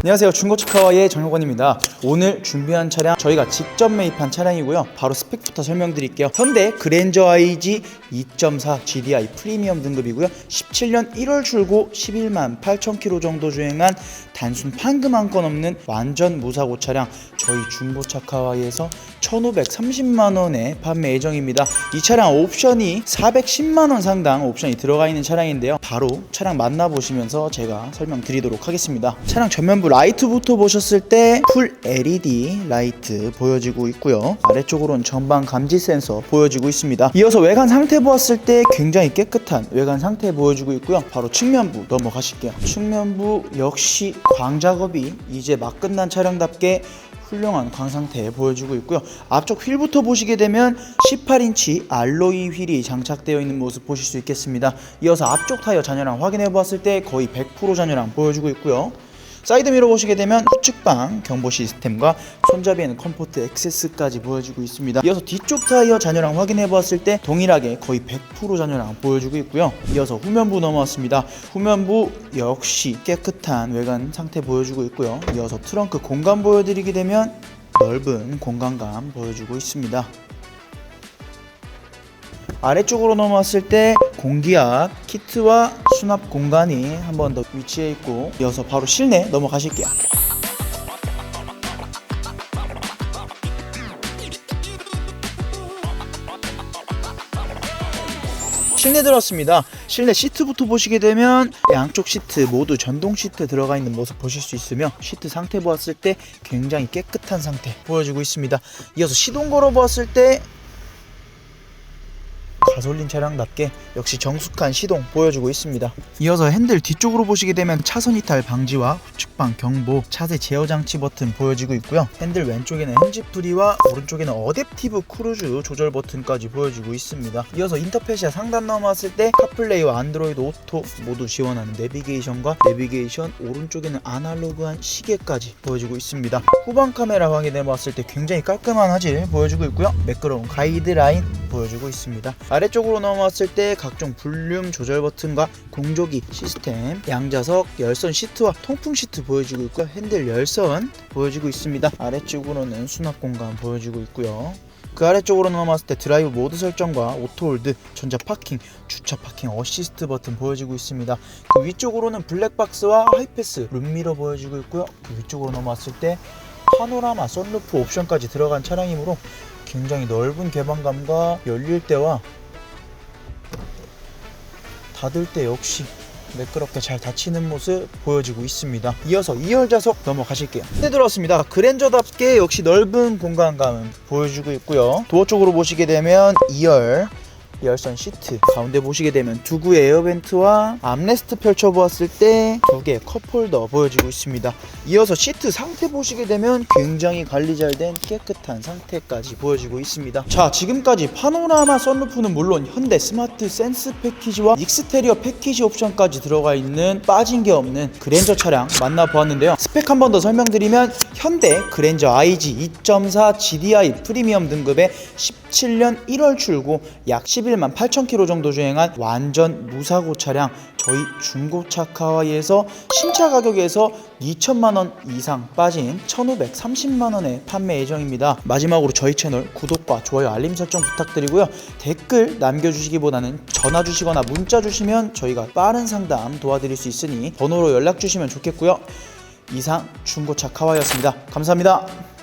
안녕하세요. 중고차카와의 정효건입니다. 오늘 준비한 차량 저희가 직접 매입한 차량이고요. 바로 스펙부터 설명드릴게요. 현대 그랜저 IG 2.4 GDI 프리미엄 등급이고요. 17년 1월 출고 11만 8천 킬로 정도 주행한 단순 판금 한 건 없는 완전 무사고 차량 저희 중고차카와이에서 1,530만 원에 판매 예정입니다. 이 차량 옵션이 410만 원 상당 옵션이 들어가 있는 차량인데요. 바로 차량 만나보시면서 제가 설명드리도록 하겠습니다. 차량 전면부 라이트부터 보셨을 때 풀 LED 라이트 보여지고 있고요 아래쪽으로는 전방 감지 센서 보여지고 있습니다 이어서 외관 상태 보았을 때 굉장히 깨끗한 외관 상태 보여지고 있고요 바로 측면부 넘어가실게요 측면부 역시 광 작업이 이제 막 끝난 차량답게 훌륭한 광 상태 보여주고 있고요. 앞쪽 휠부터 보시게 되면 18인치 알로이 휠이 장착되어 있는 모습 보실 수 있겠습니다. 이어서 앞쪽 타이어 잔여량 확인해 보았을 때 거의 100% 잔여량 보여주고 있고요. 사이드 미러 보시게 되면 후측방 경보 시스템과 손잡이에는 컴포트 액세스까지 보여주고 있습니다. 이어서 뒤쪽 타이어 잔여량 확인해 보았을 때 동일하게 거의 100% 잔여량 보여주고 있고요. 이어서 후면부 넘어왔습니다. 후면부 역시 깨끗한 외관 상태 보여주고 있고요. 이어서 트렁크 공간 보여드리게 되면 넓은 공간감 보여주고 있습니다. 아래쪽으로 넘어왔을 때 공기압, 키트와 수납 공간이 한 번 더 위치해 있고 이어서 바로 실내 넘어가실게요. 실내 들어왔습니다. 실내 시트부터 보시게 되면 양쪽 시트 모두 전동 시트 들어가 있는 모습 보실 수 있으며 시트 상태 보았을 때 굉장히 깨끗한 상태 보여주고 있습니다. 이어서 시동 걸어 보았을 때 가솔린 차량답게 역시 정숙한 시동 보여주고 있습니다. 이어서 핸들 뒤쪽으로 보시게 되면 차선 이탈 방지와 후측방 경보, 차세 제어 장치 버튼 보여지고 있고요. 핸들 왼쪽에는 핸즈프리와 오른쪽에는 어댑티브 크루즈 조절 버튼까지 보여주고 있습니다. 이어서 인터페시아 상단 넘어왔을 때 카플레이와 안드로이드 오토 모두 지원하는 내비게이션과 내비게이션 오른쪽에는 아날로그한 시계까지 보여주고 있습니다. 후방 카메라 확인해 봤을 때 굉장히 깔끔한 화질 보여주고 있고요. 매끄러운 가이드라인 보여주고 있습니다. 아래 쪽으로 넘어왔을 때 각종 볼륨 조절 버튼과 공조기 시스템, 양자석, 열선 시트와 통풍 시트 보여주고 있고요. 핸들 열선 보여주고 있습니다. 아래쪽으로는 수납 공간 보여주고 있고요. 그 아래쪽으로 넘어왔을 때 드라이브 모드 설정과 오토홀드, 전자 파킹, 주차 파킹 어시스트 버튼 보여지고 있습니다. 그 위쪽으로는 블랙박스와 하이패스 룸미러 보여지고 있고요. 그 위쪽으로 넘어왔을 때 파노라마 썬루프 옵션까지 들어간 차량이므로 굉장히 넓은 개방감과 열릴 때와 닫을 때 역시 매끄럽게 잘 닫히는 모습 보여지고 있습니다. 이어서 2열 좌석 넘어가실게요. 네 들어왔습니다. 그랜저답게 역시 넓은 공간감은 보여주고 있고요. 도어 쪽으로 보시게 되면 2열 열선 시트. 가운데 보시게 되면 두구 에어벤트와 암레스트 펼쳐보았을 때 두 개의 컵홀더 보여지고 있습니다. 이어서 시트 상태 보시게 되면 굉장히 관리 잘 된 깨끗한 상태까지 보여지고 있습니다. 자 지금까지 파노라마 썬루프는 물론 현대 스마트 센스 패키지와 익스테리어 패키지 옵션까지 들어가 있는 빠진 게 없는 그랜저 차량 만나보았는데요. 스펙 한 번 더 설명드리면 현대 그랜저 IG 2.4 GDI 프리미엄 등급의 17년 1월 출고 약 11만 8천 킬로 정도 주행한 완전 무사고 차량 저희 중고차 카와이에서 신차 가격에서 2천만 원 이상 빠진 1,530만 원에 판매 예정입니다. 마지막으로 저희 채널 구독과 좋아요 알림 설정 부탁드리고요. 댓글 남겨주시기보다는 전화 주시거나 문자 주시면 저희가 빠른 상담 도와드릴 수 있으니 번호로 연락 주시면 좋겠고요. 이상 중고차 카와이였습니다. 감사합니다.